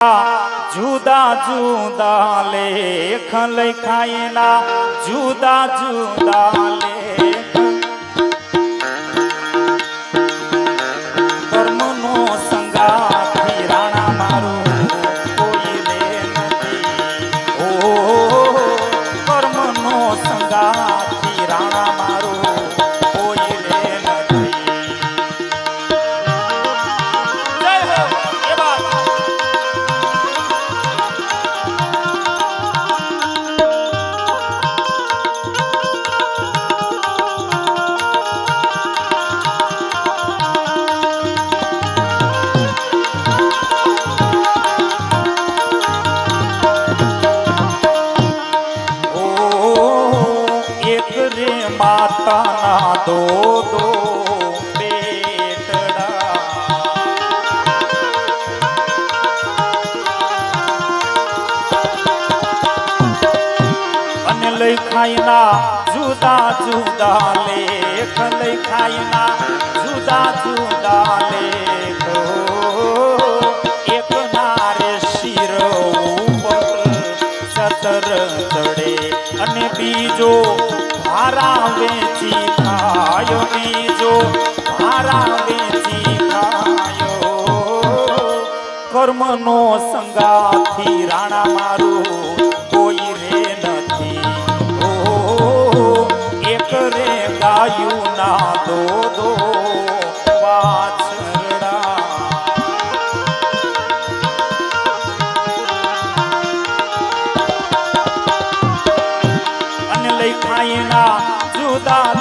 જુદા જુદા લેખ લખાયેલા જુદા જુદા લખાયના જુદા જુદા લેખ લખાયના જુદા જુદા લેખો. એક નારે શિરો ઉપર સતર ચડે અને બીજો હારા વેચી ખાઈના જુદા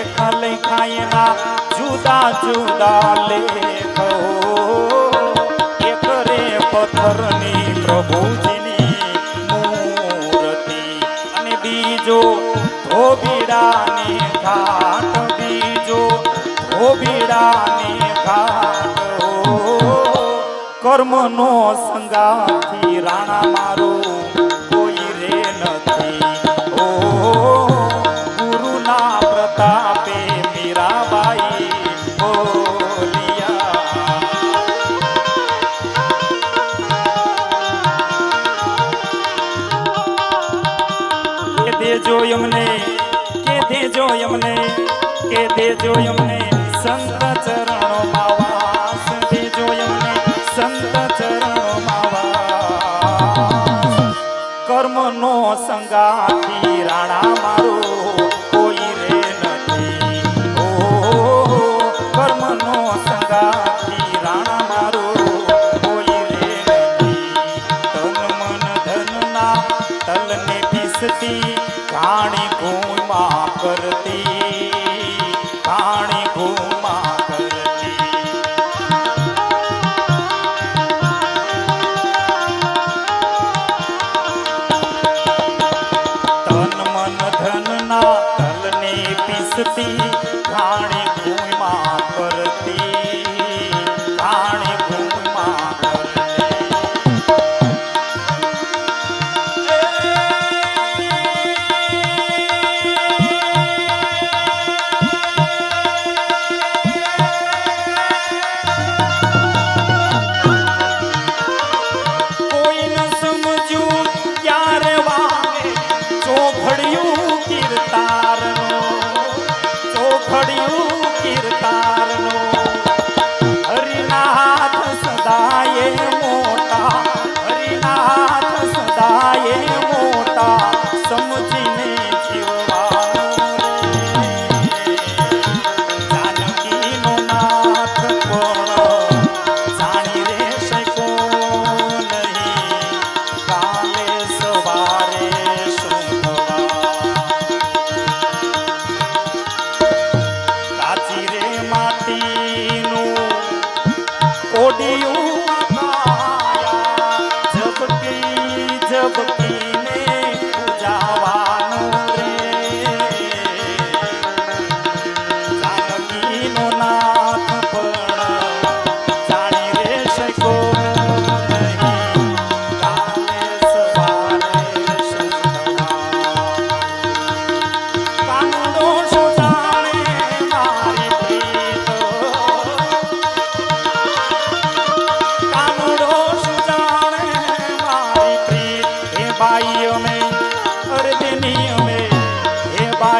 લેખ લખા એના જુદા જુદા લેખ. એક રે પથ્થરની પ્રભુજીની મૂર્તિ અને બીજો ધોબીડાની ઘાટ, બીજો ધોબીડાની ઘાટ. કર્મનો સંગાથી રાણા મારું નો સંગાતી રાણા મારો કોઈ રે નથી. ઓ કર્મ નો સંગાતી રાણા મારો કોઈ રે નથી. તન મન ધનના તલને પીસતી, પ્રાણી ભૂમા કરતી should be.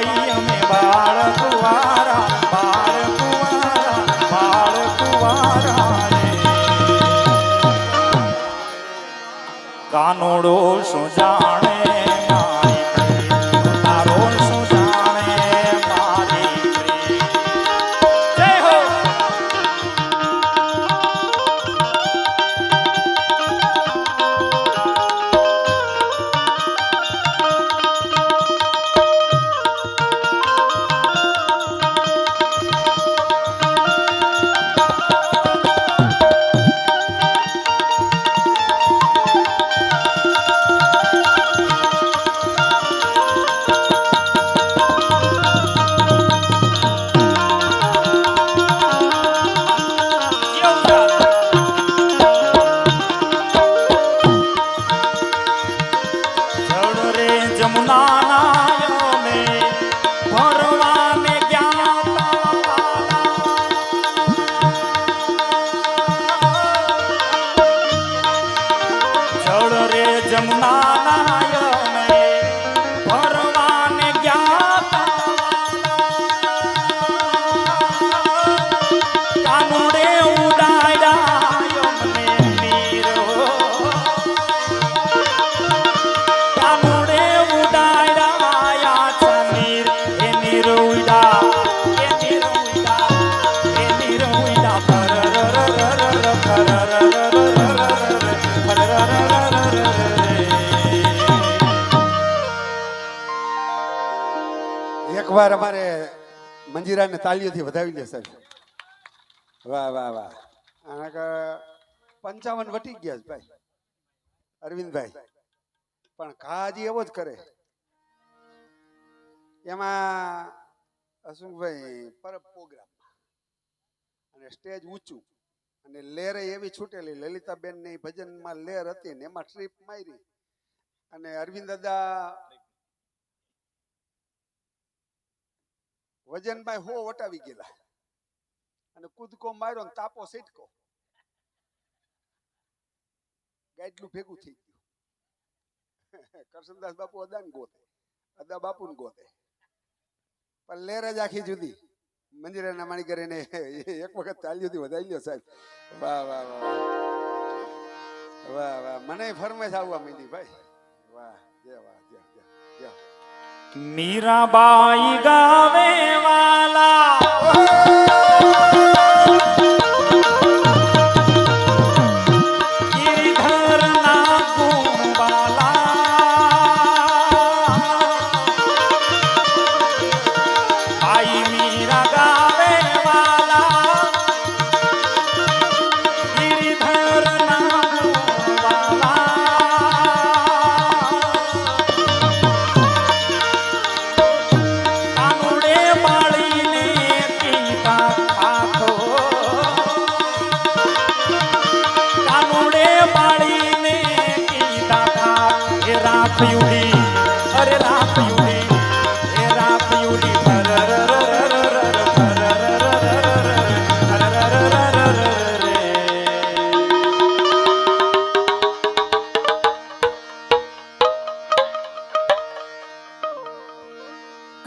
ભાઈ અમે બાળ કુવારા બાળ કુવારા બાળ કાનોડો સુજાણ રે મંજીરાને તાલીઓથી વધાવી દે સાહેબ. વાહ વાહ વાહ. આના પંચાવન વટી ગયા છે ભાઈ. અરવિંદભાઈ. પણ કાજી એવો જ કરે. એમાં અશુભાઈ પરબ પ્રોગ્રામ અને સ્ટેજ ઊંચું. અને લેરે એવી છૂટેલી લલિતાબેન ભજનમાં લેર હતી ને એમાં ટ્રીપ મારી. અને અરવિંદ દાદા વજનભાઈ હો વટાવી ગયેલા. અને કૂદકો માર્યો ને તાપો સીટકો ગાઈડલું ભેગું થઈ ગયું. કરશનદાસ બાપુ અદાન ગોતે. અદા બાપુ ને ગોતે. પણ લેર જ આખી જુદી. મંદિરના માણી કરીને એક વખત તાલીઓથી વધારી લ્યો સાહેબ. વાહ વાહ વાહ વાહ. વાહ મને ફરમેશ આવવા મીની ભાઈ. વાહ, જય વાહ, જય જય જય. મીરાબાઈ ગાવે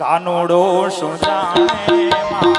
કાનુડો શું જાણે?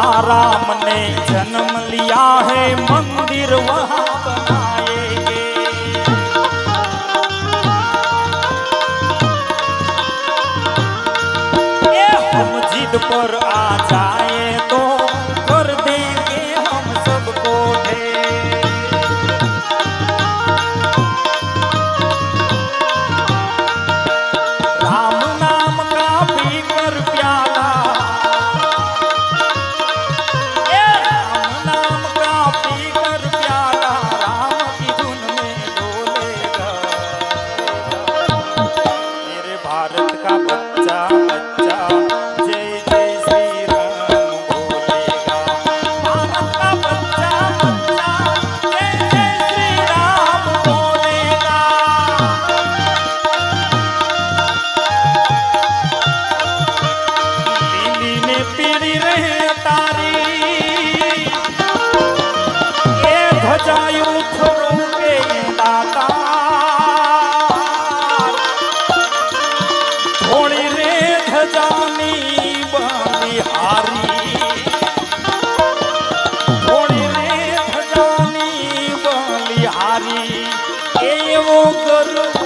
जहाँ राम ने जन्म लिया है मंदिर वहाँ હારી એવું કરું